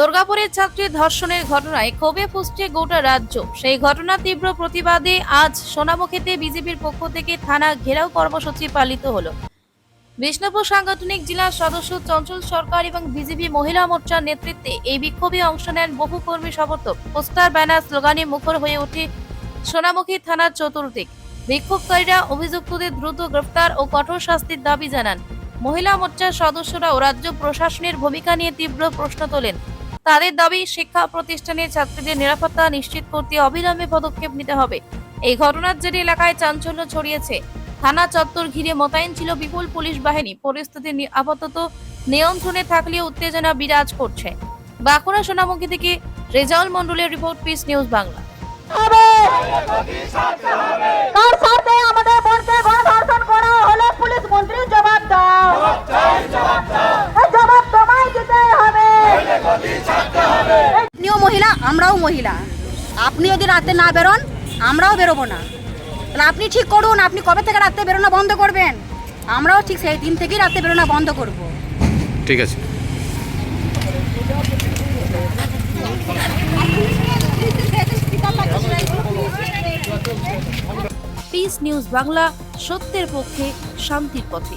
দুর্গাপুরের ছাত্রী ধর্ষণের ঘটনায় ক্ষোভে ফুসছে গোটা রাজ্য। সেই ঘটনার তীব্র প্রতিবাদে আজ সোনামুখীতে বিজেপির পক্ষ থেকে থানা ঘেরাও কর্মসূচি পালিত হলো। বিষ্ণুপুর সাংগঠনিক জেলার সদস্য চঞ্চল সরকার এবং বিজেপি মহিলা মোর্চার নেতৃত্বে এই বিক্ষোভে অংশ নেন বহু কর্মী সমর্থক। পোস্টার, ব্যানার, স্লোগানে মুখর হয়ে ওঠে সোনামুখী থানার চতুর্দিক। বিক্ষোভকারীরা অভিযুক্তদের দ্রুত গ্রেফতার ও কঠোর শাস্তির দাবি জানান। মহিলা মোর্চার সদস্যরা ও রাজ্য প্রশাসনের ভূমিকা নিয়ে তীব্র প্রশ্ন তোলেন। তাদের দাবি শিক্ষা প্রতিষ্ঠানে ছাত্রীদের নিরাপত্তা নিশ্চিত করতে অবিলম্বে পদক্ষেপ নিতে হবে। এই ঘটনার জেরে এলাকায় চাঞ্চল্য ছড়িয়েছে। থানা চত্বর ঘিরে মোতায়েন ছিল বিপুল পুলিশ বাহিনী। পরিস্থিতি আপাতত নিয়ন্ত্রণে থাকলেও উত্তেজনা বিরাজ করছে। বাঁকুড়া সোনামুখী থেকে রেজাউল মন্ডলের রিপোর্ট, পিস নিউজ বাংলা। আপনিও মহিলা আমরাও মহিলা। আপনি যদি রাতে না বেরোন আমরাও বেরোবো না। তাহলে আপনি ঠিক করুন আপনি কবে থেকে রাতে বেরোনো বন্ধ করবেন? আমরাও ঠিক সেই দিন থেকেই রাতে বেরোনো বন্ধ করব। ঠিক আছে। পিস নিউজ বাংলা সত্যের পক্ষে শান্তির পথে